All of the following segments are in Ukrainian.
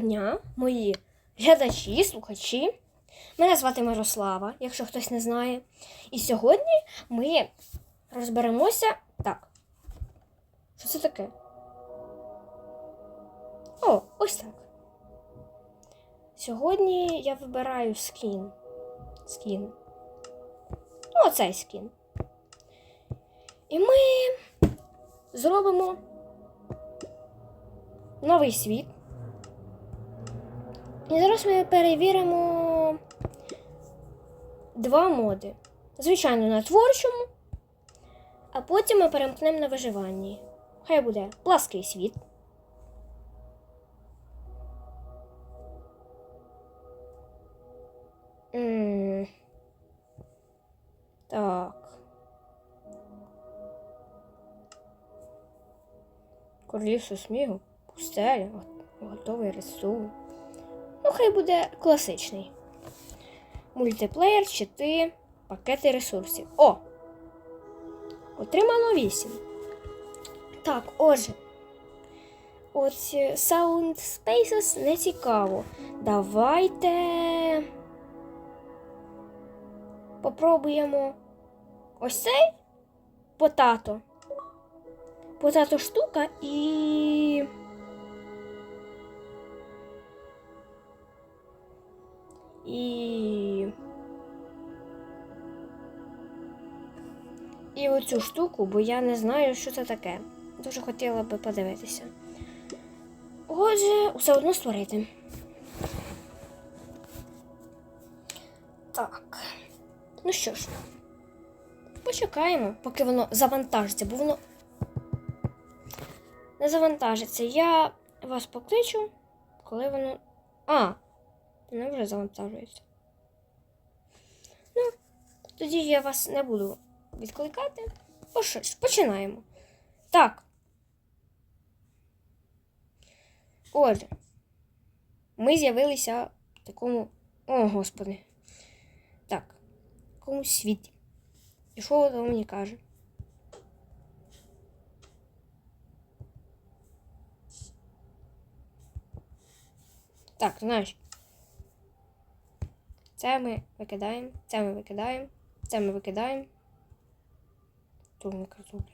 дня, мої глядачі, слухачі. Мене звати Мирослава, якщо хтось не знає. І сьогодні ми розберемося. Так. Що це таке? О, ось так. Сьогодні я вибираю скін. Скін. Ну, оцей скін. І ми зробимо новий світ. І зараз ми перевіримо два моди. Звичайно, на творчому, а потім ми перемкнемо на виживанні. Хай буде плаский світ. М, Так. Королівство смігу, пустеля, готовий рисунок. Ну, хай буде класичний. Мультиплеєр, чити, пакети ресурсів. О! Отримано 8. Так, отже. От е, Sound Spaces не цікаво. Давайте. Попробуємо ось цей потато. Потато штука і. І. І оцю штуку, бо я не знаю, що це таке. Дуже хотіла би подивитися. Отже, все одно створити. Так. Ну що ж, почекаємо, поки воно завантажиться, бо воно не завантажиться. Я вас покличу, коли воно. А, воно вже завантажується. Ну, тоді я вас не буду відкликати. Починаємо. Так. Отже, ми з'явилися в такому. О, господи. Так, в такому світі. І що воно мені каже? Так, знаєш. Це ми викидаємо, це ми викидаємо, це ми викидаємо. Ми картоплю.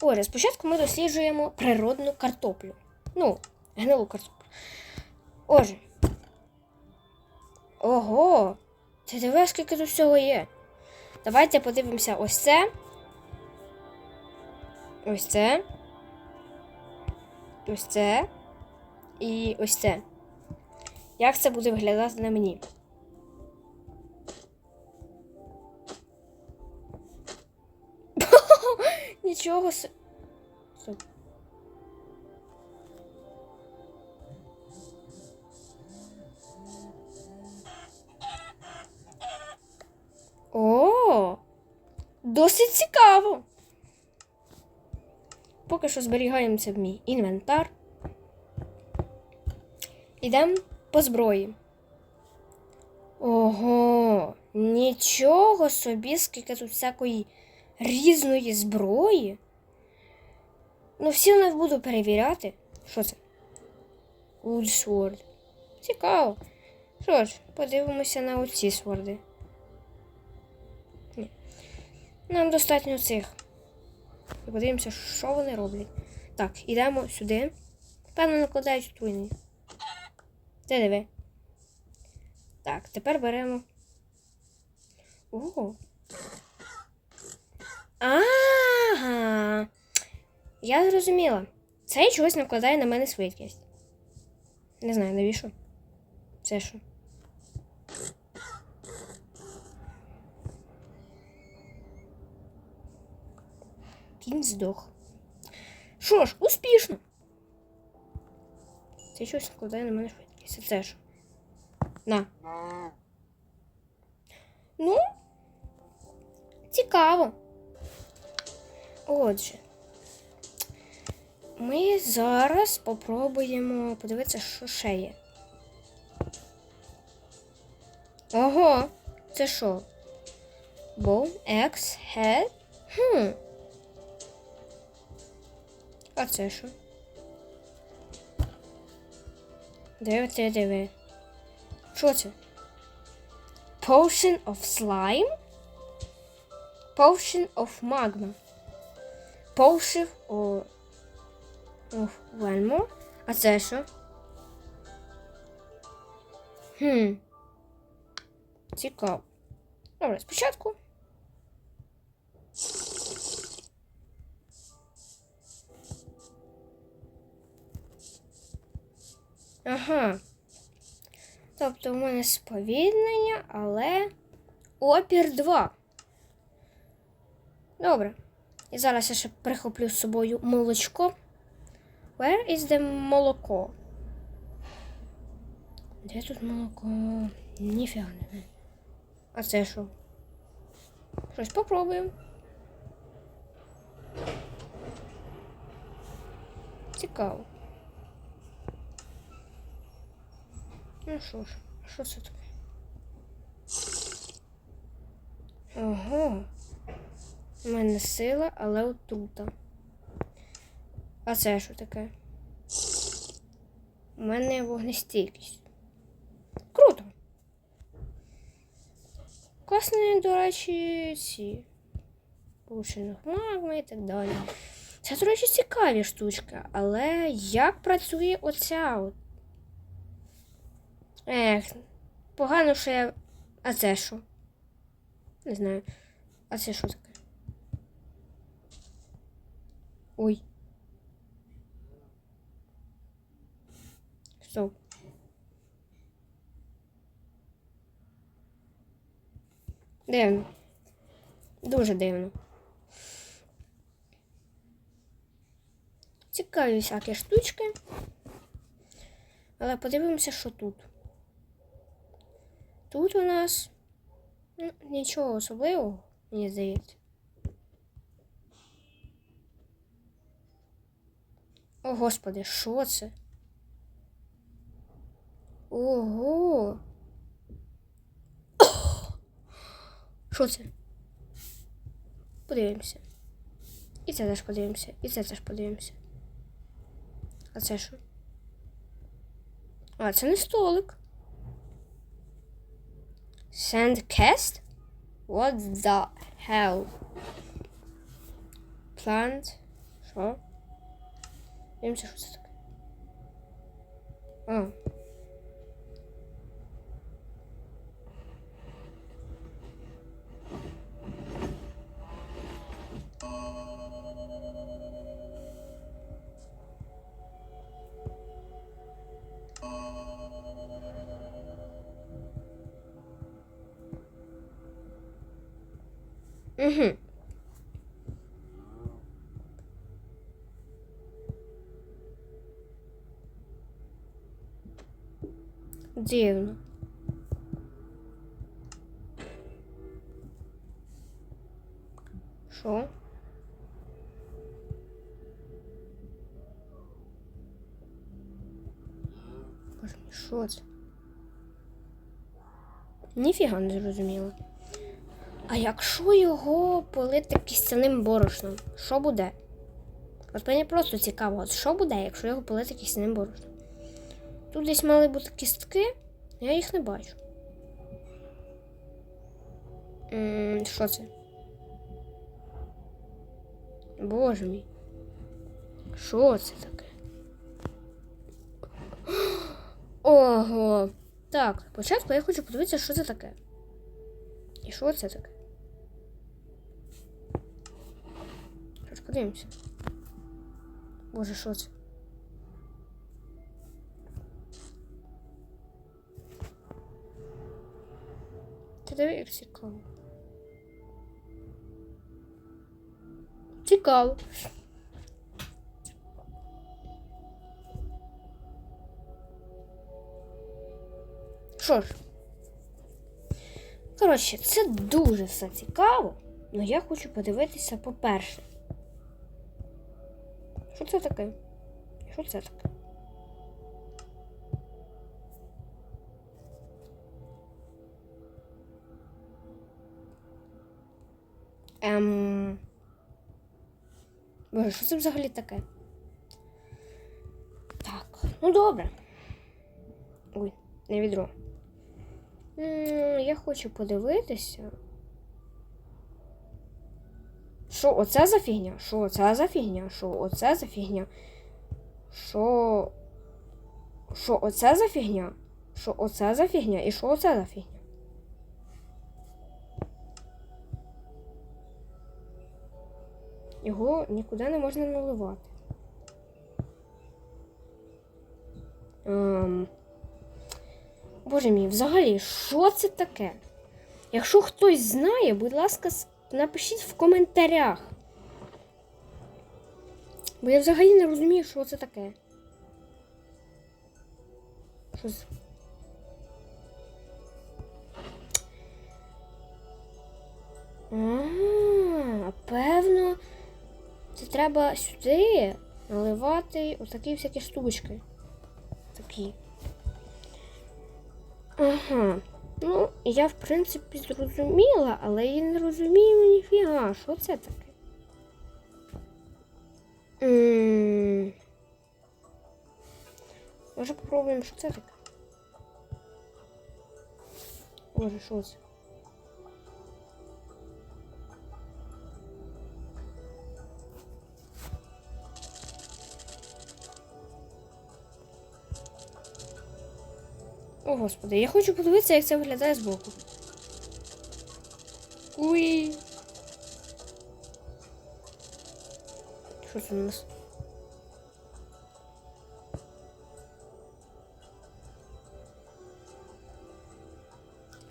Отже, спочатку ми досліджуємо природну картоплю. Ну, гнилу картоплю. Отже. Ого! Ти дивись, скільки тут всього є. Давайте подивимося ось це. Ось це. Ось це. І ось це. Як це буде виглядати на мені? Нічого с. О, досить цікаво. Поки що зберігаємо це в мій інвентар. Ідемо по зброї. Ого, нічого собі, скільки тут всякої різної зброї. Ну, всі не буду перевіряти. Що це? Sword. Цікаво. Що ж, подивимося на оці сворди. Ні. Нам достатньо цих. І подивимося, що вони роблять. Так, ідемо сюди. Певно, накладають отруйний. Це диви. Так, тепер беремо. Ого. Ага. Я зрозуміла. Цей чогось накладає на мене швидкість. Не знаю, навіщо. Це що? Кінь здох. Що ж, успішно. Це щось накладає на мене швидкість. Це що? На. Ну, цікаво. Отже, ми зараз попробуємо подивитися, що ще є. Ого, це що? Bone, X, Head? Хм. А це що? Диви, ти диви. Що це? Potion of slime? Potion of magma. Potion of, of Velmo. А це що? Хм. Цікаво. Добре, спочатку. Ага. Тобто у мене сповільнення, але опір 2. Добре. І зараз я ще прихоплю з собою молочко. Where is the молоко? Де тут молоко? Ніфіга не. А це що? Щось попробуємо. Цікаво. Ну що ж, що це таке? Ого. У мене сила, але отрута. А це що таке? У мене вогнестійкість. Круто. Класні, до речі, ці. Получених магми і так далі. Це, до речі, цікаві штучки, але як працює оця от? Ех, погано, що я. А це що? Не знаю. А це що таке? Ой. Стоп. Дивно. Дуже дивно. Цікаві всякі штучки. Але подивимося, що тут. Тут у нас ну, нічого особливого, мені здається. О, господи, що це? Ого. Що це? Подивимося. І це теж подивимося. І це теж подивимося. А це що? А, це не столик. Sandcast? What the hell? Plant. Що? Дивимося, що це таке. А. Угу. Дивно. Що? Боже мій, що це? Ніфіга не зрозуміло. А якщо його полити кістяним борошном, що буде? От мені просто цікаво, от що буде, якщо його полити кістяним борошном? Тут десь мали бути кістки, я їх не бачу. Що це? Боже мій. Що це таке? Ого. Так, спочатку я хочу подивитися, що це таке. І що це таке? Що ж, подивимося. Боже, що це? Ти диви, як цікаво. Цікаво. Що ж? Коротше, це дуже все цікаво, але я хочу подивитися по-перше. Це таке? Що це таке? Ем... Боже, що це взагалі таке? Так, ну добре. Ой, не відро. М, Я хочу подивитися. Що оце за фігня? Що оце за фігня? Що оце за фігня? Що. Що оце за фігня? Що оце за фігня? І що оце за фігня? Його нікуди не можна наливати. Ем... Боже мій, взагалі, що це таке? Якщо хтось знає, будь ласка, напишіть в коментарях. Бо я взагалі не розумію, що це таке. Що з... А, певно, це треба сюди наливати отакі всякі штучки. Такі. Ага. Ну, я, в принципі, зрозуміла, але я не розумію ніфіга. Що це таке? М. Може попробуємо, що це таке? Боже, що це? О, господи, я хочу подивитися, як це виглядає збоку. Уй. Що це у нас?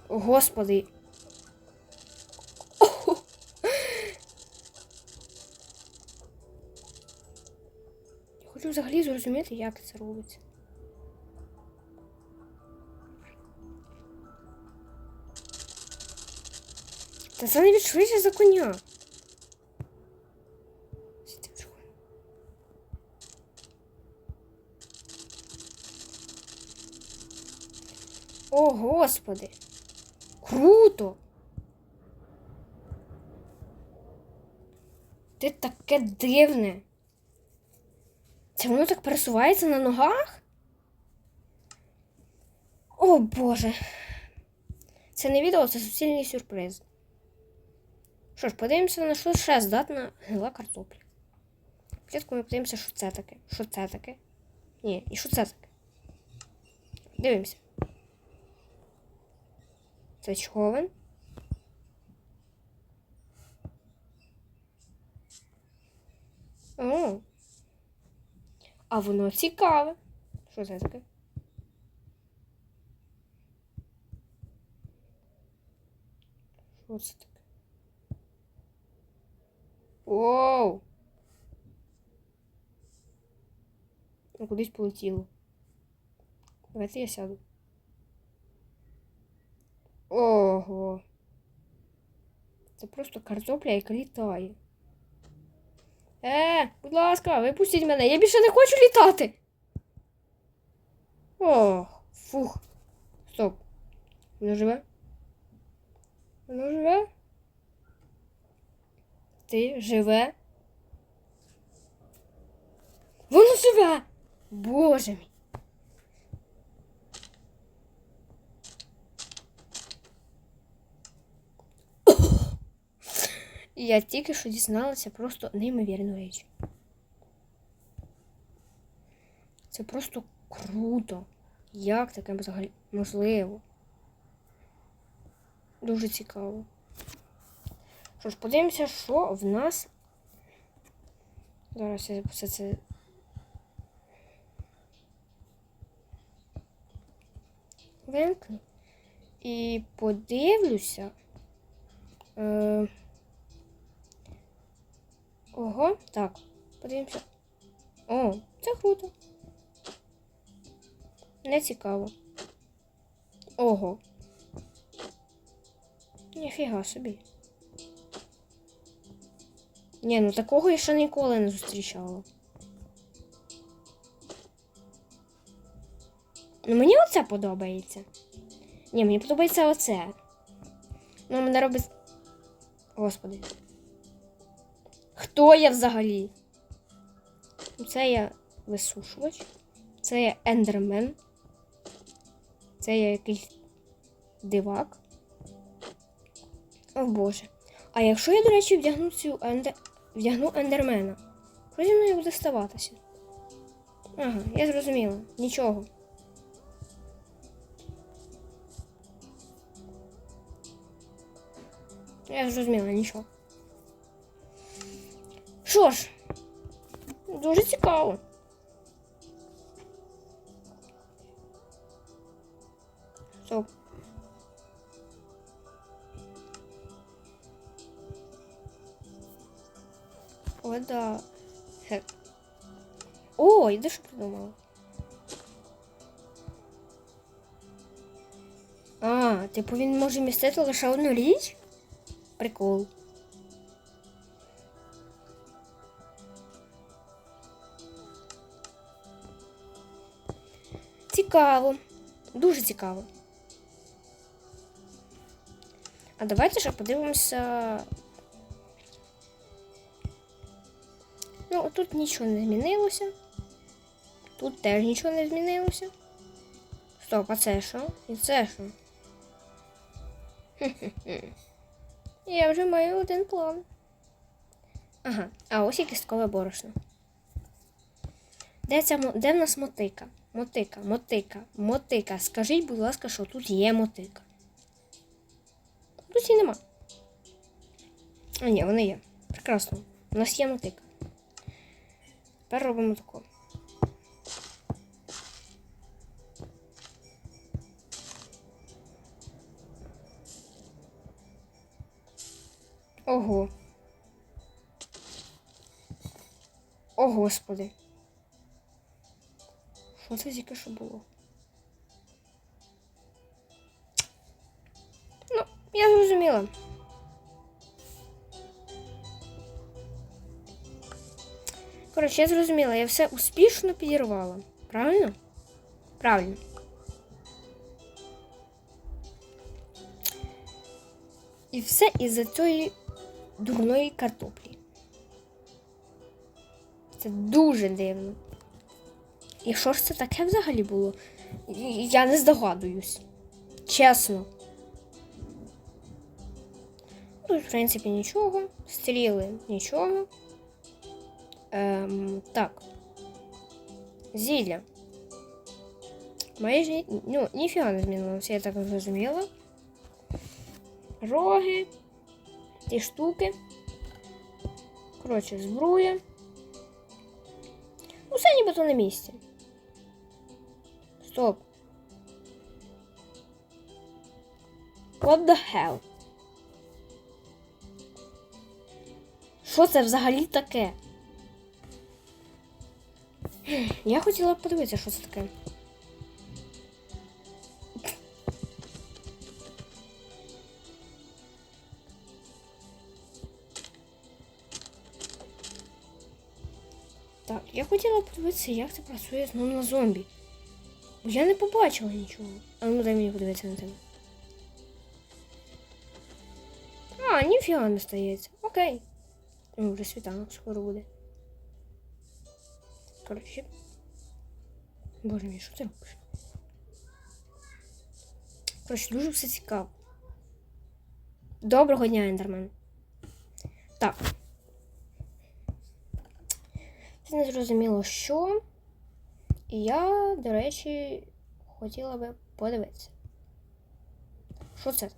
О, господи. Я хочу взагалі зрозуміти, як це робиться. Та це навіть швидше за коня. О, господи. Круто. Ти таке дивне. Це воно так пересувається на ногах? О Боже. Це не відео, це суцільний сюрприз. Що ж, подивимося, на що ще здатна гнила картопля. Спочатку ми подивимося, що це таке. Що це таке? Ні, і що це таке? Дивимося. Це човен. О. А воно цікаве. Що це таке? Що це таке? Оу! Ну, кудись полетіло. Давайте я сяду. Ого. Це просто картопля, яка літає. Е, будь ласка, випустіть мене. Я більше не хочу літати. Ох, фух. Стоп. Воно живе? Воно живе? Ти живе? Воно живе! Боже мій. Я тільки що дізналася просто неймовірну річ. Це просто круто. Як таке взагалі можливо? Дуже цікаво. Що ж, подивимося, що в нас. Зараз я все це. Вимкну. І подивлюся. Е... Ого, так, подивимося. О, це круто. Не цікаво. Ого. Ніфіга собі. Ні, ну такого я ще ніколи не зустрічала. Ну мені оце подобається. Ні, мені подобається оце. Ну, мене робить. Господи. Хто я взагалі? Це я висушувач. Це я ендермен. Це я якийсь дивак. О Боже. А якщо я, до речі, вдягну цю ендер... вдягну ендермена, що зі мною буде ставатися? Ага, я зрозуміла. Нічого. Я зрозуміла, нічого. Що ж, дуже цікаво. О, да. Хек. О, я дещо придумала. А, типу він може містити лише одну річ? Прикол. Цікаво. Дуже цікаво. А давайте ще подивимося. Тут нічого не змінилося. Тут теж нічого не змінилося. Стоп, а це що? І це що? Я вже маю один план. Ага, а ось і кісткове борошно. Де, ця, де в нас мотика? Мотика, мотика, мотика. Скажіть, будь ласка, що тут є мотика. Тут її нема. А, ні, вони є. Прекрасно. У нас є мотика. Тепер робимо таку. Ого. О, господи. Що це тільки що було? Ну, я зрозуміла. Коротше, я зрозуміла, я все успішно підірвала. Правильно? Правильно. І все із-за цієї дурної картоплі. Це дуже дивно. І що ж це таке взагалі було? Я не здогадуюсь. Чесно. Тут, в принципі, нічого. Стріли нічого. Ем, так. Зілля. Майже ну, ніфіга не змінилося, я так зрозуміла. Роги. Ті штуки. Коротше, зброя. Усе нібито на місці. Стоп. What the hell? Що це взагалі таке? Я хотіла б подивитися, що це таке. Так, я хотіла подивитися, як це працює знову на зомбі. Я не побачила нічого. А ну дай мені подивитися на тебе. А, ніфіга не стається. Окей. Ну, вже світанок скоро буде. Коротше. Боже мій, що ти робиш? Коротше, дуже все цікаво. Доброго дня, Ендермен. Так. Це не зрозуміло, що. І я, до речі, хотіла би подивитися. Що це?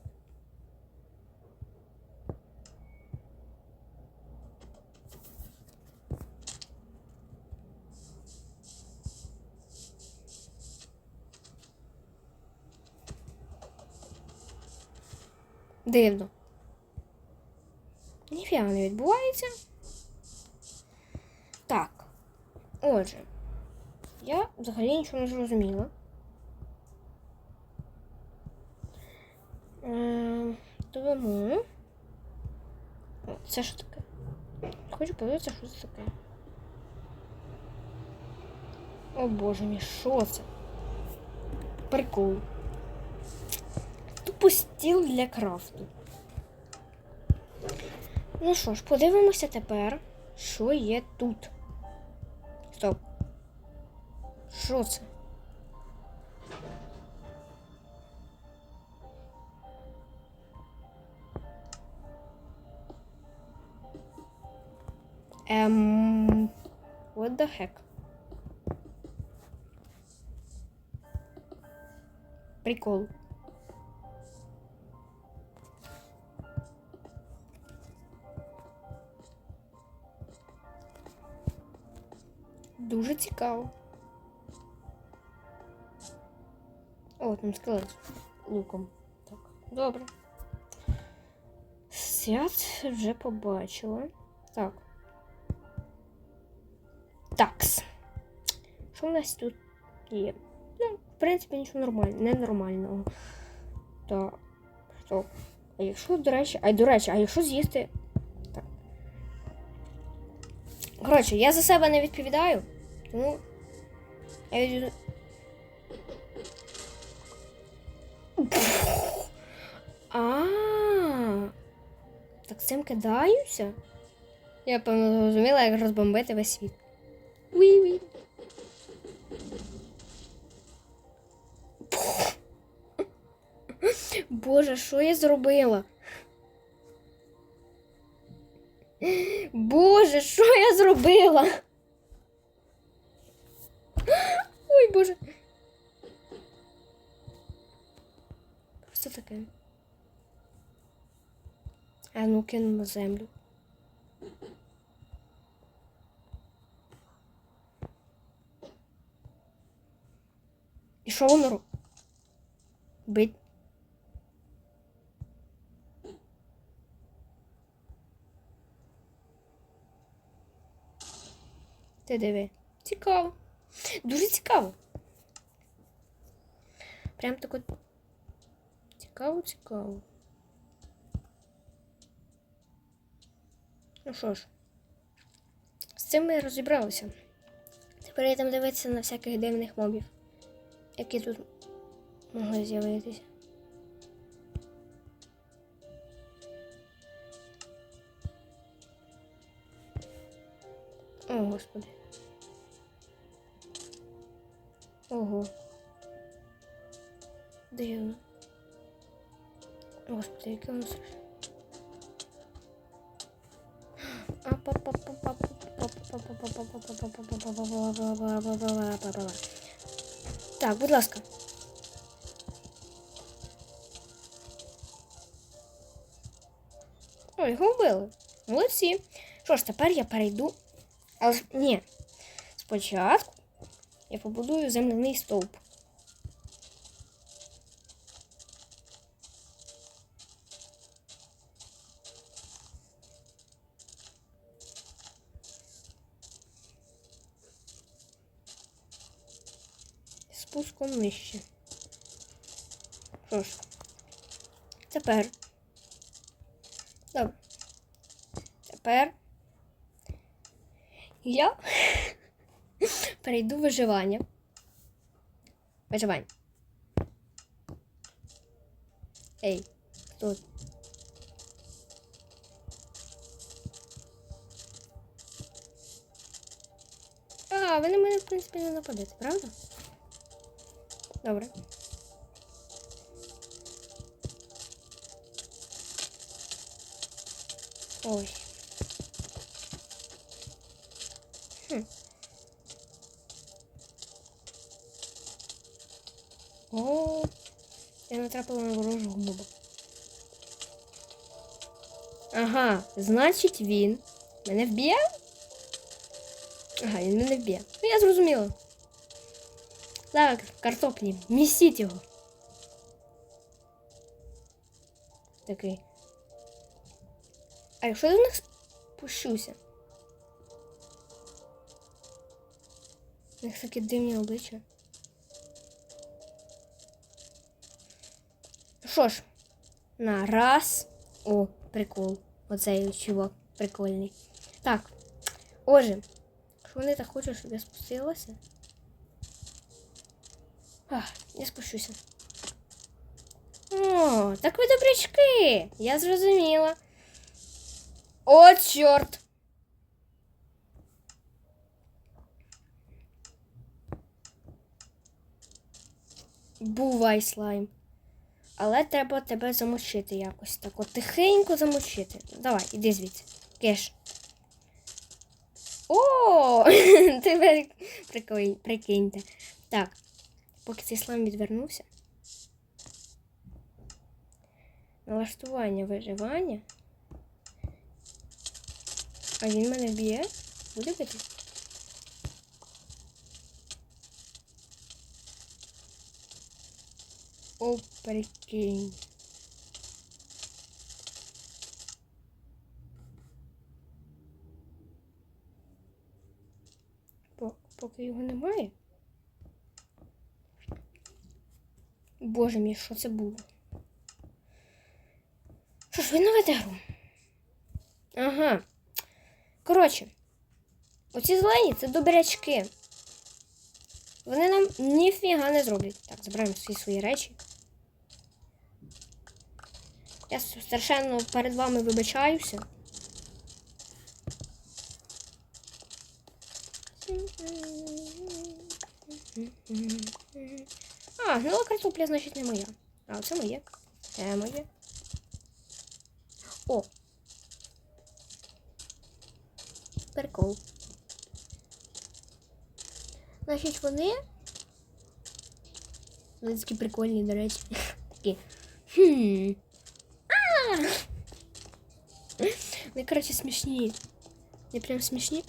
Дивно. Ніфіга не відбувається. Так. Отже, я взагалі нічого не зрозуміла. Ем, Тому. О, Це що таке? Хочу подивитися, що це таке. О боже мій, що це? Прикол. Тупо стіл для крафту. Ну що ж, подивимося тепер, що є тут. Стоп. Що це? Ем... What the heck? Прикол. Дуже цікаво. О, там скелет луком. Так, добре. Свят вже побачила. Так. Такс. Що в нас тут є? Ну, в принципі, нічого нормального, ненормального. Так. Стоп. А якщо, до речі, а до речі, а якщо з'їсти. Так. Коротше, я за себе не відповідаю. Тому. Я відійду. А. Так цим кидаюся? Я певно зрозуміла, як розбомбити весь світ. Уі-уі. Боже, що я зробила? Боже, що я зробила? Ой, Боже. Що таке? А ну кину на землю. І що воно робить? Бить. Ти диви. Цікаво. Дуже цікаво. Прям тако. Цікаво, цікаво. Ну що ж, з цим ми розібралися. Тепер йдемо дивитися на всяких дивних мобів, які тут могли з'явитися. О, господи. Ого. Дивно. Господи, яке воно страшне. Так, будь ласка. О, його вбили. Молодці. Що ж, тепер я перейду. Але ні. Спочатку я побудую земляний стовп. спуском нижче. Що ж, тепер. Добре. Тепер я перейду в виживання. Виживання. Ей, хто? А, ви на мене, в принципі, не нападете, правда? Добре. Ой. О, я натрапила на ворожу губу. Ага, значить він мене вб'є? Ага, він мене вб'є. Ну, я зрозуміла. Так, картоплі, місіть його. Такий. А якщо я до них спущуся? У них такі дивні обличчя. Що ж, на раз. О, прикол. Оцей чувак прикольний. Так. Отже, якщо вони так хочуть, щоб я спустилася. Ах, я спущуся. О, так ви добрячки. Я зрозуміла. О, чорт. Бувай слайм. Але треба тебе замочити якось. Так от тихенько замочити. Давай, іди звідси. Кеш. О! Прикинь, прикиньте. Так, поки цей слайм відвернувся. Налаштування виживання. А він мене б'є? Буде бити? О, прикинь. Поки його немає. Боже мій, що це було? Що ж, ви новите гру? Ага. Коротше, оці зелені це добрячки. Вони нам ніфіга не зроблять. Так, забираємо всі свої речі. Я страшенно перед вами вибачаюся. А, гнила картопля, значить, не моя. А, це моє. Це моє. О. Прикол. Значить, вони. Вони такі прикольні, до речі. Такі. Хм. Вони, коротше, смішні. Вони прям смішні.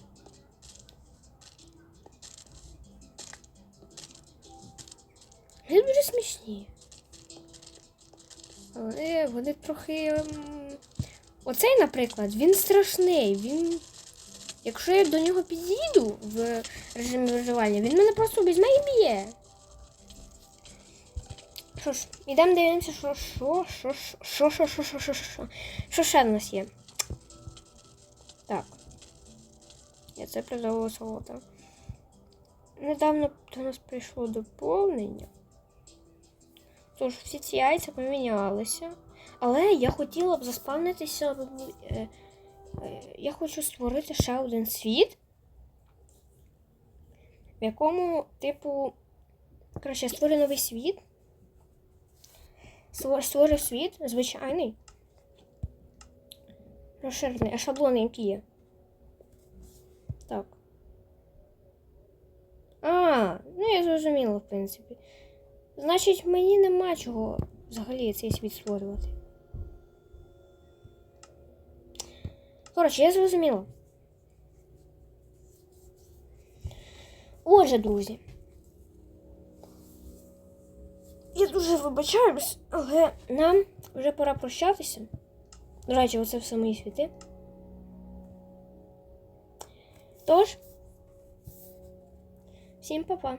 Вони дуже смішні. Але вони трохи. Оцей, наприклад, він страшний. Він. Якщо я до нього підійду в режимі виживання, він мене просто візьме і б'є. Що ж, ідемо дивимося, що що, що, що, що, що, що, що, що, що, ще в нас є. Так. Я це продавала солота. Недавно до нас прийшло доповнення. Тож всі ці яйця помінялися. Але я хотіла б заспавнитися. е, е, Я хочу створити ще один світ, в якому, типу, коротше, я створю новий світ. Створ- Створю світ звичайний. Розширений, а шаблони які є. Так. А, ну я зрозуміла, в принципі. Значить, мені нема чого взагалі цей світ створювати. Коротше, я зрозуміла. Отже, друзі. Я дуже вибачаюсь, але нам вже пора прощатися. До речі, оце все мої світи. Тож, всім па-па.